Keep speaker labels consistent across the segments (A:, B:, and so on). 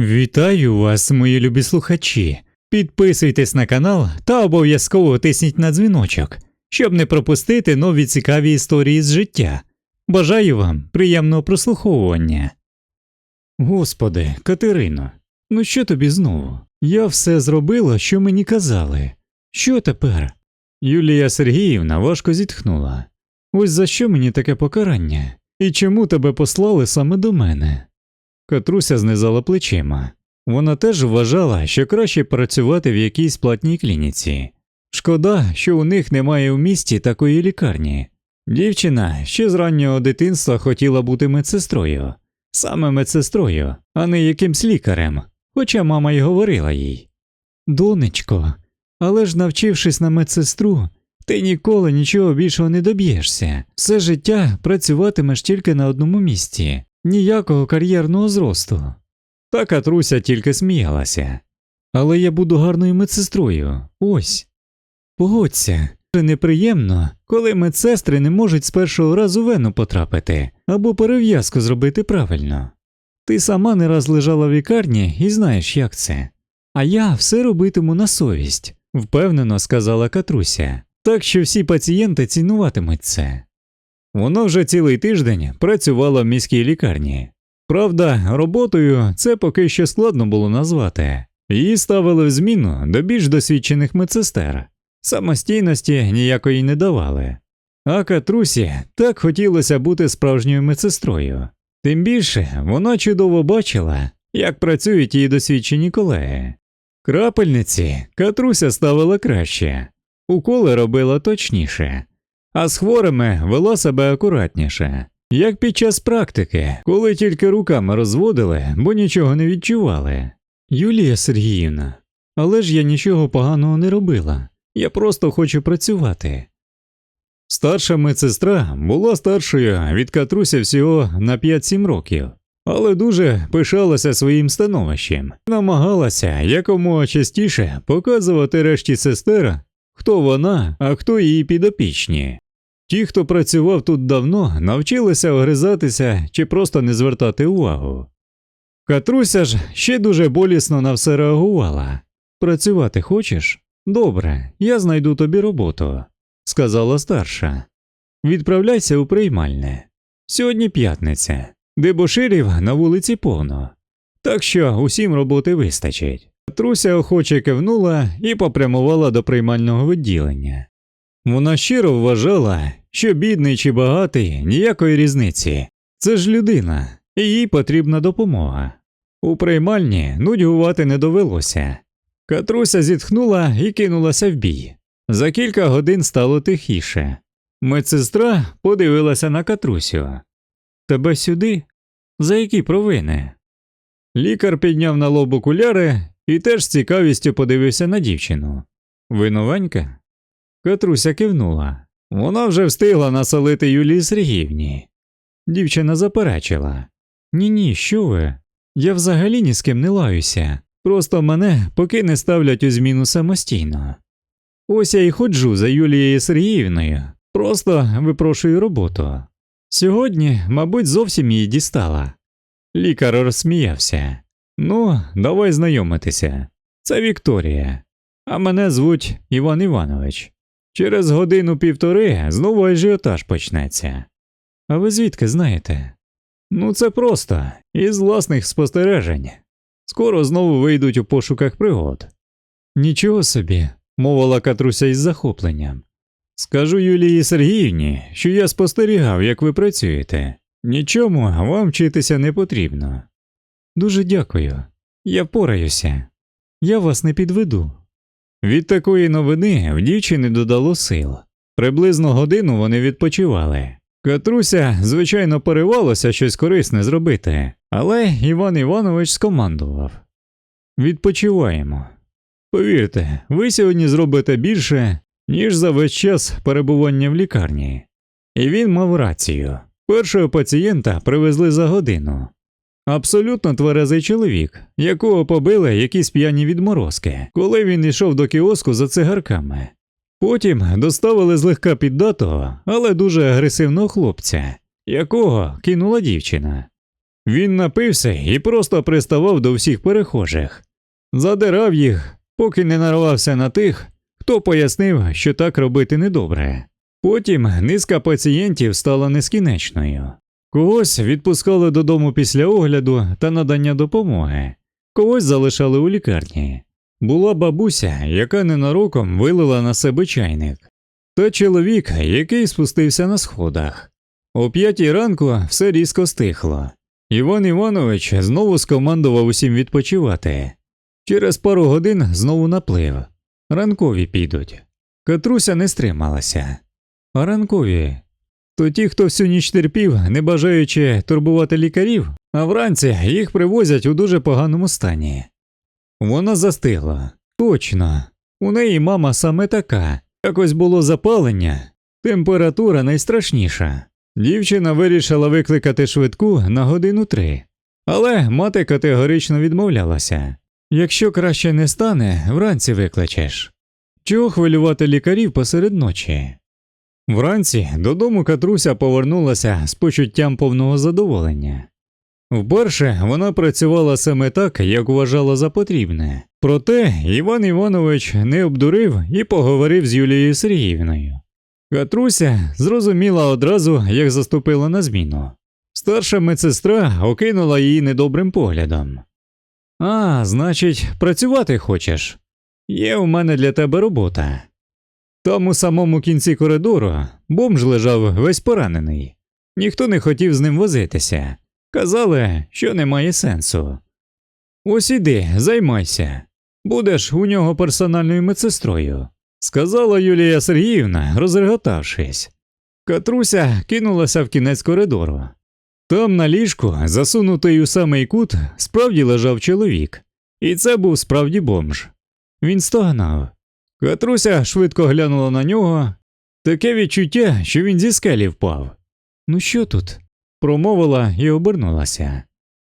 A: Вітаю вас, мої любі слухачі. Підписуйтесь на канал та обов'язково тисніть на дзвіночок, щоб не пропустити нові цікаві історії з життя. Бажаю вам приємного прослуховування. Господи, Катерино, ну що тобі знову? Я все зробила, що мені казали. Що тепер? Юлія Сергіївна важко зітхнула. Ось за що мені таке покарання? І чому тебе послали саме до мене? Катруся знизала плечима. Вона теж вважала, що краще працювати в якійсь платній клініці. Шкода, що у них немає в місті такої лікарні. Дівчина ще з раннього дитинства хотіла бути медсестрою, саме медсестрою, а не якимсь лікарем, хоча мама й говорила їй. Донечко, але ж навчившись на медсестру, ти ніколи нічого більшого не доб'єшся. Все життя працюватимеш тільки на одному місці, ніякого кар'єрного зросту. Та Катруся тільки сміялася. Але я буду гарною медсестрою. Ось. Погодься, це неприємно, коли медсестри не можуть з першого разу вену потрапити або перев'язку зробити правильно. Ти сама не раз лежала в лікарні і знаєш, як це. А я все робитиму на совість, впевнено сказала Катруся, так що всі пацієнти цінуватимуть це. Вона вже цілий тиждень працювала в міській лікарні. Правда, роботою це поки що складно було назвати. Її ставили в зміну до більш досвідчених медсестер, самостійності ніякої не давали. А Катрусі так хотілося бути справжньою медсестрою. Тим більше вона чудово бачила, як працюють її досвідчені колеги. Крапельниці Катруся ставила краще, уколи робила точніше, а з хворими вела себе акуратніше, як під час практики, коли тільки руками розводили, бо нічого не відчували. Юлія Сергіївна, але ж я нічого поганого не робила, я просто хочу працювати. Старша медсестра була старшою від Катруся всього на 5-7 років, але дуже пишалася своїм становищем, намагалася якомога частіше показувати решті сестер, хто вона, а хто її підопічні. Ті, хто працював тут давно, навчилися огризатися чи просто не звертати увагу. Катруся ж ще дуже болісно на все реагувала. Працювати хочеш? Добре, я знайду тобі роботу, сказала старша. Відправляйся у приймальне. Сьогодні п'ятниця, дебоширів на вулиці повно, так що усім роботи вистачить. Катруся охоче кивнула і попрямувала до приймального відділення. Вона щиро вважала, що бідний чи багатий ніякої різниці. Це ж людина, і їй потрібна допомога. У приймальні нудьгувати не довелося. Катруся зітхнула і кинулася в бій. За кілька годин стало тихіше. Медсестра подивилася на Катрусю. Тебе сюди? За які провини? Лікар підняв на лоб окуляри і теж з цікавістю подивився на дівчину. Ви новенька? Катруся кивнула. Вона вже встигла насолити Юлії Сергіївні. Дівчина заперечила Ні ні, що ви? Я взагалі ні з ким не лаюся, просто мене поки не ставлять у зміну самостійно. Ось я й ходжу за Юлією Сергіївною, просто випрошую роботу. Сьогодні, мабуть, зовсім її дістала. Лікар розсміявся. Ну, давай знайомитися. Це Вікторія, а мене звуть Іван Іванович. Через годину півтори знову ажіотаж почнеться. А ви звідки знаєте? Ну, це просто, із власних спостережень. Скоро знову вийдуть у пошуках пригод. Нічого собі, мовила Катруся із захопленням. Скажу Юлії Сергіївні, що я спостерігав, як ви працюєте. Нічому вам вчитися не потрібно. Дуже дякую. Я впораюся. Я вас не підведу. Від такої новини в дівчини додало сил. Приблизно годину вони відпочивали. Катруся, звичайно, поривалася щось корисне зробити, але Іван Іванович скомандував Відпочиваємо. Повірте, ви сьогодні зробите більше, ніж за весь час перебування в лікарні. І він мав рацію. Першого пацієнта привезли за годину. Абсолютно тверезий чоловік, якого побили якісь п'яні відморозки, коли він йшов до кіоску за цигарками. Потім доставили злегка піддатого, але дуже агресивного хлопця, якого кинула дівчина. Він напився і просто приставав до всіх перехожих, задирав їх, поки не нарвався на тих, хто пояснив, що так робити недобре. Потім низка пацієнтів стала нескінченою. Когось відпускали додому після огляду та надання допомоги, когось залишали у лікарні. Була бабуся, яка ненароком вилила на себе чайник, та чоловік, який спустився на сходах. О п'ятій ранку все різко стихло. Іван Іванович знову скомандував усім відпочивати. Через пару годин знову наплив. Ранкові підуть. Катруся не стрималася. А ранкові то ті, хто всю ніч терпів, не бажаючи турбувати лікарів, а вранці їх привозять у дуже поганому стані. Вона застигла. Точно. У неї мама саме така. Якось було запалення, температура найстрашніша. Дівчина вирішила викликати швидку на годину три. Але мати категорично відмовлялася. Якщо краще не стане, вранці викличеш. Чого хвилювати лікарів посеред ночі? Вранці додому Катруся повернулася з почуттям повного задоволення. Вперше вона працювала саме так, як вважала за потрібне. Проте Іван Іванович не обдурив і поговорив з Юлією Сергіївною. Катруся зрозуміла одразу, як заступила на зміну. Старша медсестра окинула її недобрим поглядом. А, значить, працювати хочеш? Є у мене для тебе робота. Там у самому кінці коридору бомж лежав весь поранений. Ніхто не хотів з ним возитися. Казали, що немає сенсу. Ось іди, займайся. Будеш у нього персональною медсестрою, сказала Юлія Сергіївна, розреготавшись. Катруся кинулася в кінець коридору. Там на ліжку, засунутий у самий кут, справді лежав чоловік, і це був справді бомж. Він стогнав. Катруся швидко глянула на нього, таке відчуття, що він зі скелі впав. Ну що тут? промовила і обернулася.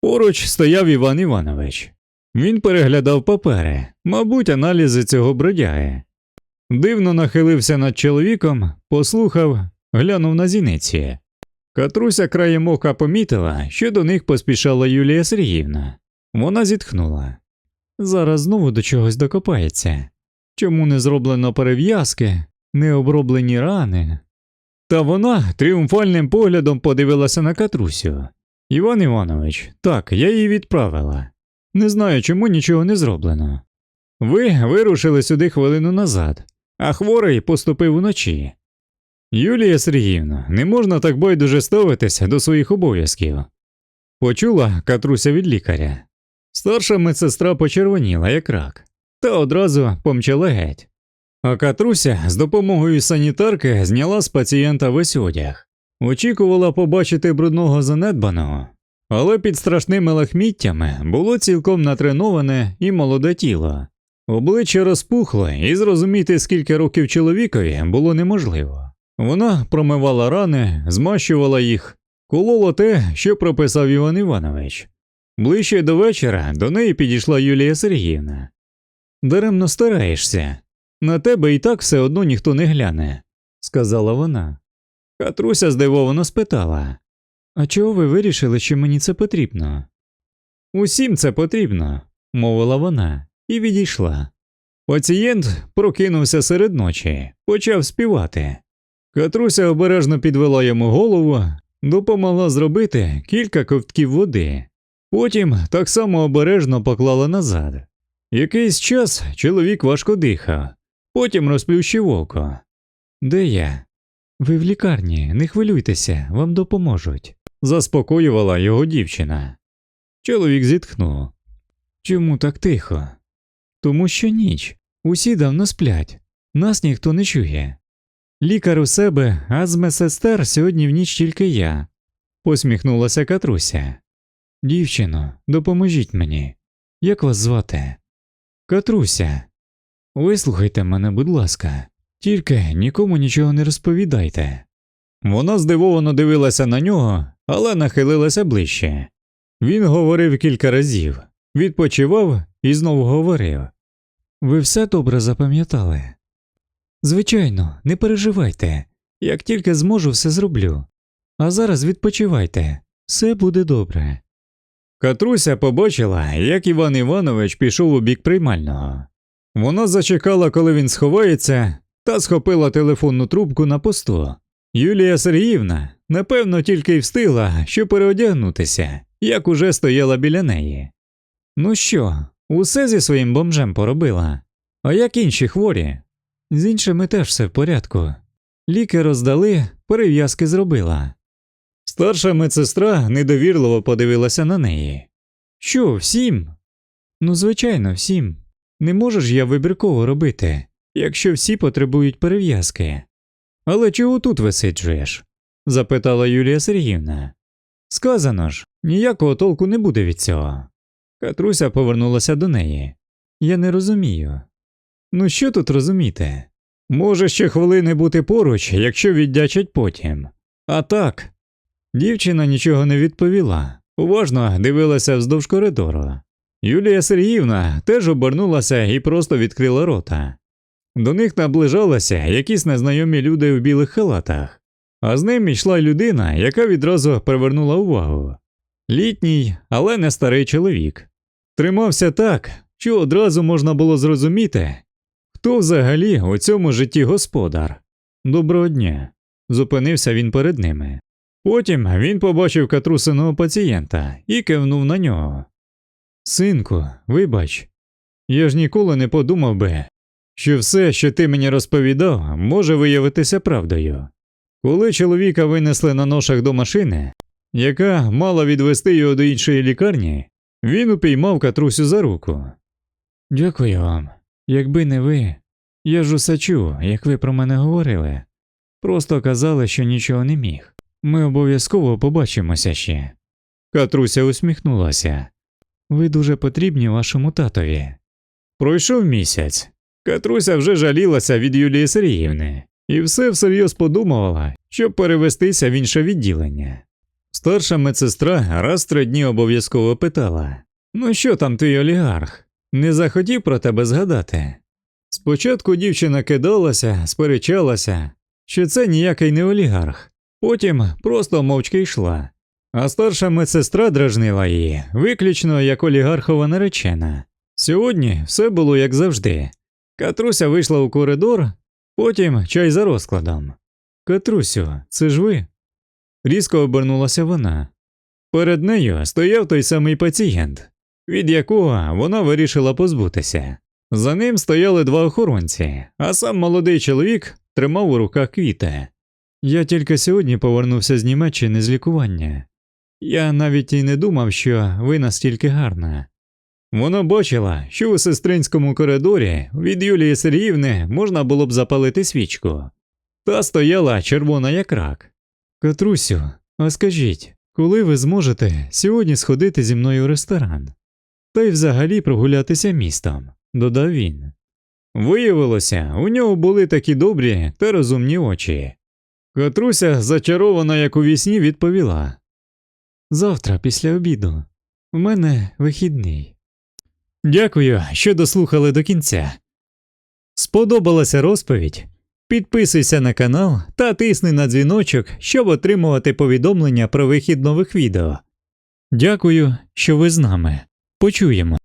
A: Поруч стояв Іван Іванович. Він переглядав папери, мабуть, аналізи цього бродяги. Дивно нахилився над чоловіком, послухав, глянув на зіниці. Катруся краєм ока помітила, що до них поспішала Юлія Сергіївна. Вона зітхнула. Зараз знову до чогось докопається. Чому не зроблено перев'язки, не оброблені рани? Та вона тріумфальним поглядом подивилася на Катрусю. Іван Іванович, так, я її відправила. Не знаю, чому нічого не зроблено. Ви вирушили сюди хвилину назад, а хворий поступив уночі. Юлія Сергіївна, не можна так байдуже ставитися до своїх обов'язків. Почула Катруся від лікаря. Старша медсестра почервоніла, як рак, та одразу помчала геть. А Катруся з допомогою санітарки зняла з пацієнта весь одяг. Очікувала побачити брудного занедбаного, але під страшними лахміттями було цілком натреноване і молоде тіло. Обличчя розпухло, і зрозуміти, скільки років чоловікові, було неможливо. Вона промивала рани, змащувала їх, колола те, що прописав Іван Іванович. Ближче до вечора до неї підійшла Юлія Сергіївна. Даремно стараєшся, на тебе і так все одно ніхто не гляне, сказала вона. Катруся здивовано спитала А чого ви вирішили, що мені це потрібно? Усім це потрібно, мовила вона, і відійшла. Пацієнт прокинувся серед ночі, почав співати. Катруся обережно підвела йому голову, допомогла зробити кілька ковтків води, потім так само обережно поклала назад. Якийсь час чоловік важко дихав, потім розплющив око. Де я? Ви в лікарні, не хвилюйтеся, вам допоможуть, заспокоювала його дівчина. Чоловік зітхнув. Чому так тихо? Тому що ніч, усі давно сплять, нас ніхто не чує. Лікар у себе, а з медсестер сьогодні в ніч тільки я, посміхнулася Катруся. Дівчино, допоможіть мені. Як вас звати? Катруся. Вислухайте мене, будь ласка, тільки нікому нічого не розповідайте. Вона здивовано дивилася на нього, але нахилилася ближче. Він говорив кілька разів, відпочивав і знову говорив. Ви все добре запам'ятали? Звичайно, не переживайте, як тільки зможу, все зроблю. А зараз відпочивайте, все буде добре. Катруся побачила, як Іван Іванович пішов у бік приймального. Вона зачекала, коли він сховається, та схопила телефонну трубку на посту. Юлія Сергіївна, напевно, тільки й встигла, що переодягнутися, як уже стояла біля неї. Ну що, усе зі своїм бомжем поробила? А як інші хворі? З іншими теж все в порядку. Ліки роздали, перев'язки зробила. Старша медсестра недовірливо подивилася на неї. Що, всім? Ну, звичайно, всім. Не можу ж я вибірково робити, якщо всі потребують перев'язки. Але чого тут висиджуєш? запитала Юлія Сергіївна. Сказано ж, ніякого толку не буде від цього. Катруся повернулася до неї. Я не розумію. Ну що тут розуміти? Може ще хвилини бути поруч, якщо віддячать потім. А так. Дівчина нічого не відповіла, уважно дивилася вздовж коридору. Юлія Сергіївна теж обернулася і просто відкрила рота. До них наближалися якісь незнайомі люди в білих халатах, а з ними йшла людина, яка відразу привернула увагу. Літній, але не старий чоловік. Тримався так, що одразу можна було зрозуміти, хто взагалі у цьому житті господар. Доброго дня. зупинився він перед ними. Потім він побачив катрусиного пацієнта і кивнув на нього. Синку, вибач, я ж ніколи не подумав би, що все, що ти мені розповідав, може виявитися правдою. Коли чоловіка винесли на ношах до машини, яка мала відвести його до іншої лікарні, він упіймав катрусю за руку. Дякую вам. Якби не ви, я ж усе чув, як ви про мене говорили. Просто казали, що нічого не міг. Ми обов'язково побачимося ще. Катруся усміхнулася. Ви дуже потрібні вашому татові. Пройшов місяць. Катруся вже жалілася від Юлії Сергіївни і все всерйоз подумувала, щоб перевестися в інше відділення. Старша медсестра раз три дні обов'язково питала Ну що там твій олігарх? Не захотів про тебе згадати. Спочатку дівчина кидалася, сперечалася, що це ніякий не олігарх, потім просто мовчки йшла. А старша медсестра дражнила її виключно як олігархова наречена. Сьогодні все було як завжди. Катруся вийшла у коридор, потім чай за розкладом. Катрусю, це ж ви? Різко обернулася вона. Перед нею стояв той самий пацієнт, від якого вона вирішила позбутися. За ним стояли два охоронці, а сам молодий чоловік тримав у руках квіти. Я тільки сьогодні повернувся з Німеччини з лікування. Я навіть і не думав, що ви настільки гарна. Вона бачила, що у сестринському коридорі від Юлії Сергіївни можна було б запалити свічку. Та стояла червона як рак. Катрусю, а скажіть, коли ви зможете сьогодні сходити зі мною в ресторан? Та й взагалі прогулятися містом, додав він. Виявилося, у нього були такі добрі та розумні очі. Катруся, зачарована як у вісні, відповіла Завтра, після обіду, у мене вихідний. Дякую, що дослухали до кінця. Сподобалася розповідь? Підписуйся на канал та тисни на дзвіночок, щоб отримувати повідомлення про вихід нових відео. Дякую, що ви з нами. Почуємо.